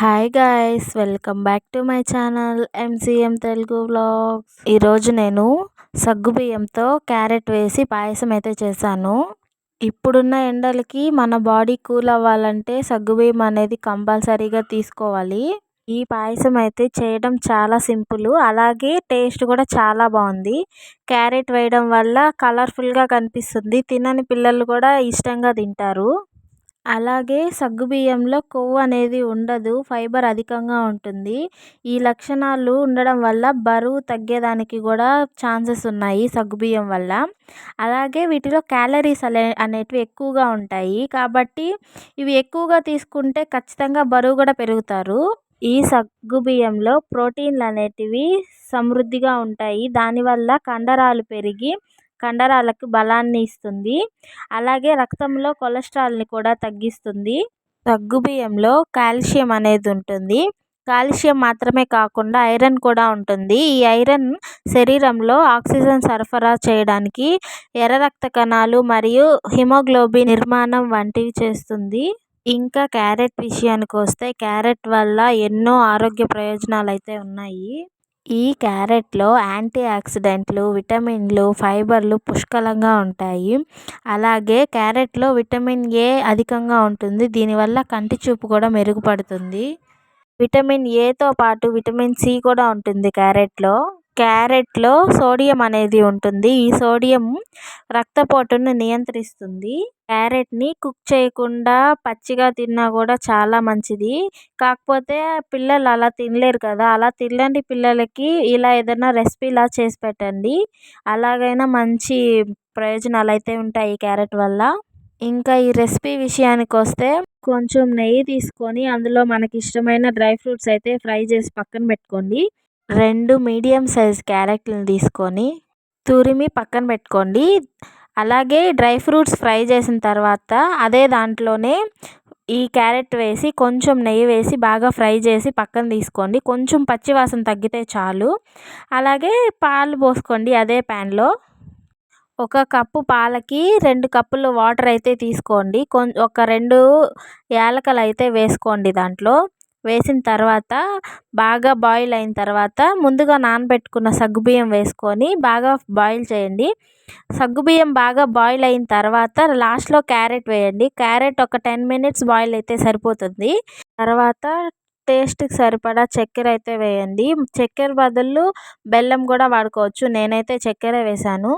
Hi guys welcome back to my channel MCM Telugu vlogs ఈరోజు నేను సగ్గుబియ్యంతో carrot వేసి పాయసం అయితే చేశాను. ఇప్పుడున్న ఎండలకి మన బాడీ కూల్ అవ్వాలంటే సగ్గుబియ్యం అనేది కంపల్సరీగా తీసుకోవాలి. ఈ పాయసం అయితే చేయడం చాలా సింపుల్ అలాగే టేస్ట్ కూడా చాలా బాగుంది. క్యారెట్ వేయడం వల్ల కలర్ఫుల్గా కనిపిస్తుంది తినని పిల్లలు కూడా ఇష్టంగా తింటారు. అలాగే సగ్గుబియ్యంలో కొవ్వు అనేది ఉండదు ఫైబర్ అధికంగా ఉంటుంది. ఈ లక్షణాలు ఉండడం వల్ల బరువు తగ్గేదానికి కూడా ఛాన్సెస్ ఉన్నాయి సగ్గుబియ్యం వల్ల. అలాగే వీటిలో క్యాలరీస్ అనే అనేటివి ఎక్కువగా ఉంటాయి. కాబట్టి ఇవి ఎక్కువగా తీసుకుంటే ఖచ్చితంగా బరువు కూడా పెరుగుతారు. ఈ సగ్గుబియ్యంలో ప్రోటీన్లు అనేటివి సమృద్ధిగా ఉంటాయి. దానివల్ల కండరాలు పెరిగి కండరాలకు బలాన్ని ఇస్తుంది. అలాగే రక్తంలో కొలెస్ట్రాల్ని కూడా తగ్గిస్తుంది. సగ్గుబియ్యంలో కాల్షియం అనేది ఉంటుంది. కాల్షియం మాత్రమే కాకుండా ఐరన్ కూడా ఉంటుంది. ఈ ఐరన్ శరీరంలో ఆక్సిజన్ సరఫరా చేయడానికి ఎర్ర రక్త కణాలు మరియు హిమోగ్లోబిన్ నిర్మాణం వంటివి చేస్తుంది. ఇంకా క్యారెట్ విషయానికి వస్తే క్యారెట్ వల్ల ఎన్నో ఆరోగ్య ప్రయోజనాలు అయితే ఉన్నాయి. ఈ క్యారెట్లో యాంటీ ఆక్సిడెంట్లు విటమిన్లు ఫైబర్లు పుష్కలంగా ఉంటాయి. అలాగే క్యారెట్లో విటమిన్ ఏ అధికంగా ఉంటుంది. దీనివల్ల కంటి చూపు కూడా మెరుగుపడుతుంది. విటమిన్ ఏతో పాటు విటమిన్ సి కూడా ఉంటుంది క్యారెట్లో. క్యారెట్లో సోడియం అనేది ఉంటుంది. ఈ సోడియం రక్తపోటును నియంత్రిస్తుంది. క్యారెట్ని కుక్ చేయకుండా పచ్చిగా తిన్నా కూడా చాలా మంచిది. కాకపోతే పిల్లలు అలా తినలేరు కదా. అలా తినలేని పిల్లలకి ఇలా ఏదైనా రెసిపీలా చేసి పెట్టండి. అలాగైనా మంచి ప్రయోజనాలు అయితే ఉంటాయి క్యారెట్ వల్ల. ఇంకా ఈ రెసిపీ విషయానికి వస్తే కొంచెం నెయ్యి తీసుకొని అందులో మనకి ఇష్టమైన డ్రై ఫ్రూట్స్ అయితే ఫ్రై చేసి పక్కన పెట్టుకోండి. రెండు మీడియం సైజ్ క్యారెట్లను తీసుకొని తురిమి పక్కన పెట్టుకోండి. అలాగే డ్రై ఫ్రూట్స్ ఫ్రై చేసిన తర్వాత అదే దాంట్లోనే ఈ క్యారెట్ వేసి కొంచెం నెయ్యి వేసి బాగా ఫ్రై చేసి పక్కన తీసుకోండి. కొంచెం పచ్చివాసన తగ్గితే చాలు. అలాగే పాలు పోసుకోండి అదే ప్యాన్లో. ఒక కప్పు పాలకి రెండు కప్పులు వాటర్ అయితే తీసుకోండి. కొ ఒక రెండు యాలకలు అయితే వేసుకోండి దాంట్లో. వేసిన తర్వాత బాగా బాయిల్ అయిన తర్వాత ముందుగా నానబెట్టుకున్న సగ్గుబియ్యం వేసుకొని బాగా బాయిల్ చేయండి. సగ్గుబియ్యం బాగా బాయిల్ అయిన తర్వాత లాస్ట్లో క్యారెట్ వేయండి. క్యారెట్ ఒక టెన్ మినిట్స్ బాయిల్ అయితే సరిపోతుంది. తర్వాత టేస్ట్కి సరిపడా చక్కెర అయితే వేయండి. చక్కెర బదులు బెల్లం కూడా వాడుకోవచ్చు. నేనైతే చక్కెర వేసాను.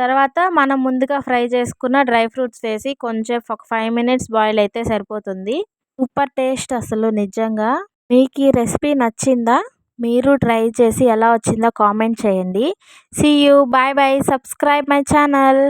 తర్వాత మనం ముందుగా ఫ్రై చేసుకున్న డ్రై ఫ్రూట్స్ వేసి కొంచెం ఒక ఫైవ్ మినిట్స్ బాయిల్ అయితే సరిపోతుంది. సూపర్ టేస్ట్ అసలు నిజంగా. మీకు ఈ రెసిపీ నచ్చిందా? మీరు ట్రై చేసి ఎలా వచ్చిందో కామెంట్ చేయండి. See you bye bye subscribe my channel